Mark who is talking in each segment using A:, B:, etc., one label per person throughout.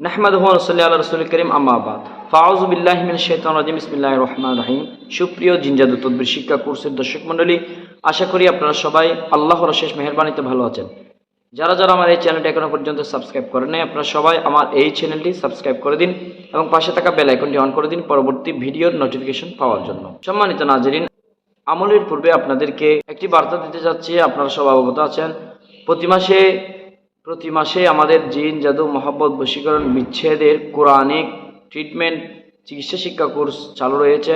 A: নাহমাদুহু ওয়া নুসাল্লি আলা রাসূলিল কারীম, আম্মা বাদ। ফাউযু বিল্লাহি মিনাশ শাইতানির রাজিম। বিসমিল্লাহির রহমানির রহিম। সুপ্রিয় জিনজাদু তদবির শিক্ষা কোর্সের দর্শক মণ্ডলী, আশা করি আপনারা সবাই আল্লাহর অশেষ মেহেরবানিতে ভালো আছেন। যারা যারা আমার এই চ্যানেলটি এখনও পর্যন্ত সাবস্ক্রাইব করেন নাই, আপনারা সবাই আমার এই চ্যানেলটি সাবস্ক্রাইব করে দিন এবং পাশে থাকা বেল আইকনটি অন করে দিন পরবর্তী ভিডিওর নোটিফিকেশন পাওয়ার জন্য। সম্মানিত নাজরিন, আমলের পূর্বে আপনাদেরকে একটি বার্তা দিতে যাচ্ছি। আপনারা সব অবগত আছেন, প্রতি মাসে প্রতি মাসে আমাদের জিন, জাদু, মহব্বত, বশীকরণ, বিচ্ছেদের কোরআনিক ট্রিটমেন্ট চিকিৎসা শিক্ষা কোর্স চালু রয়েছে।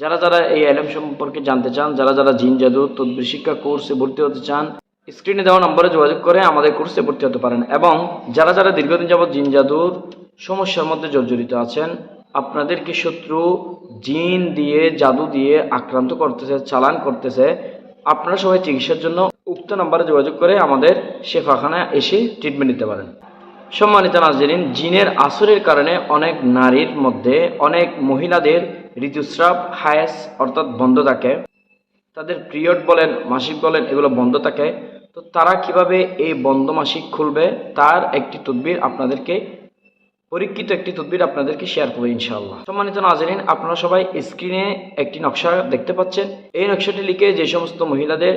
A: যারা যারা এই এলএম সম্পর্কে জানতে চান, যারা যারা জিন, জাদু, তদ্বির শিক্ষা কোর্সে ভর্তি হতে চান স্ক্রিনে দেওয়া নম্বরে যোগাযোগ করে আমাদের কোর্সে ভর্তি হতে পারেন। এবং যারা যারা দীর্ঘদিন যাবৎ জিন জাদুর সমস্যার মধ্যে জর্জরিত আছেন, আপনাদেরকে শত্রু জিন দিয়ে, জাদু দিয়ে আক্রান্ত করতেছে, চালান করতেছে, আপনারা সবাই চিকিৎসার জন্য উক্ত নাম্বারে যোগাযোগ করে আমাদের শেফাখানায় এসে ট্রিটমেন্ট নিতে পারেন। সম্মানিত নাজরিন, জিনের আসরের কারণে অনেক নারীর মধ্যে অনেক মহিলাদের ঋতুস্রাব, হায়াস অর্থাৎ বন্ধ থাকে। তাদের পিরিয়ড বলেন, মাসিক বলেন, এগুলো বন্ধ থাকে। তো তারা কীভাবে এই বন্ধ মাসিক খুলবে? তার একটি তদবির আপনাদেরকে পরীক্ষিত একটি তদবির আপনাদেরকে শেয়ার করব ইনশাআল্লাহ। সম্মানিত নাজরিন, আপনারা সবাই স্ক্রিনে একটি নকশা দেখতে পাচ্ছেন। এই নকশাটি লিখে যে সমস্ত মহিলাদের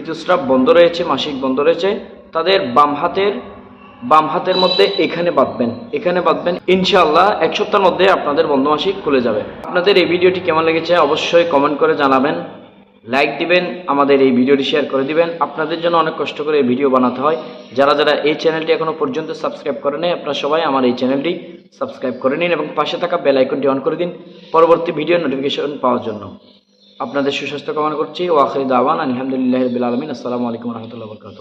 A: ঋতুস্রাব বন্ধ রয়েছে, মাসিক বন্ধ রয়েছে, তাদের বাম হাতের বাম হাতের মধ্যে এখানে বাঁধবেন এখানে বাঁধবেন, ইনশাআল্লাহ এক সপ্তাহের মধ্যে আপনাদের বন্ধ মাসিক খুলে যাবে। আপনাদের এই ভিডিওটি কেমন লেগেছে অবশ্যই কমেন্ট করে জানাবেন। লাইক দিবেন, আমাদের এই ভিডিওটি শেয়ার করে দিবেন। আপনাদের জন্য অনেক কষ্ট করে এই ভিডিও বানাতে হয়। যারা যারা এই চ্যানেলটি এখনও পর্যন্ত সাবস্ক্রাইব করে নেই, আপনারা সবাই আমার এই চ্যানেলটি সাবস্ক্রাইব করে নিন এবং পাশে থাকা বেল আইকনটি অন করে দিন পরবর্তী ভিডিও নোটিফিকেশন পাওয়ার জন্য। আপনাদের সুস্বাস্থ্য কামনা করছি। ওয়াখির দাওয়ান আলহামদুলিল্লাহ রবিল আলমিন। আসসালামু আলাইকুম রহমতুল্লাহ বরকাত